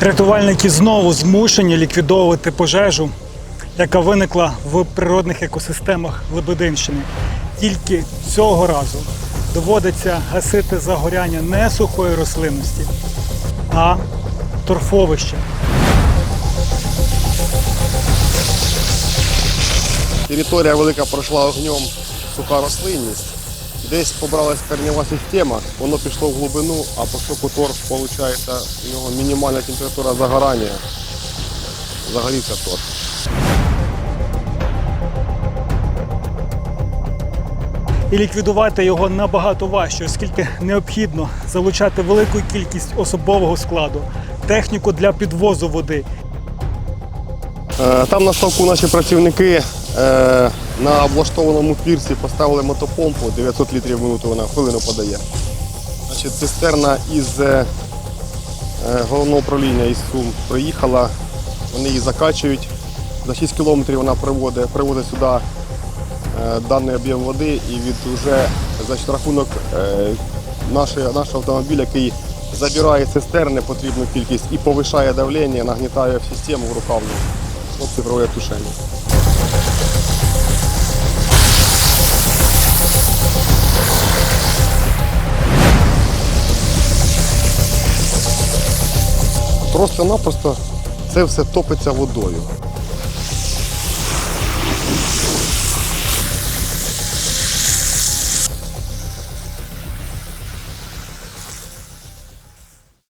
Рятувальники знову змушені ліквідовувати пожежу, яка виникла в природних екосистемах Лебединщини. Тільки цього разу доводиться гасити загоряння не сухої рослинності, а торфовища. Територія велика пройшла огнем суха рослинність. Десь побралась корнева система, воно пішло в глибину, а поскольку торф, виходить, у нього мінімальна температура загорання, загорівся торф. І ліквідувати його набагато важче, оскільки необхідно залучати велику кількість особового складу, техніку для підвозу води. Е, Там на ставку наші працівники на облаштованому пірсі поставили мотопомпу, 900 літрів в минуту вона хвилину подає. Значить, цистерна із е, е, головного управління із Сум приїхала, вони її закачують. За 6 кілометрів вона приводить, приводить сюди е, даний об'єм води і від уже за рахунок е, нашої, нашого автомобіля, який забирає цистерни потрібну кількість і повишає давлення, нагнітає в систему в рукавну. Хлопці проводять тушення. Просто-напросто це все топиться водою.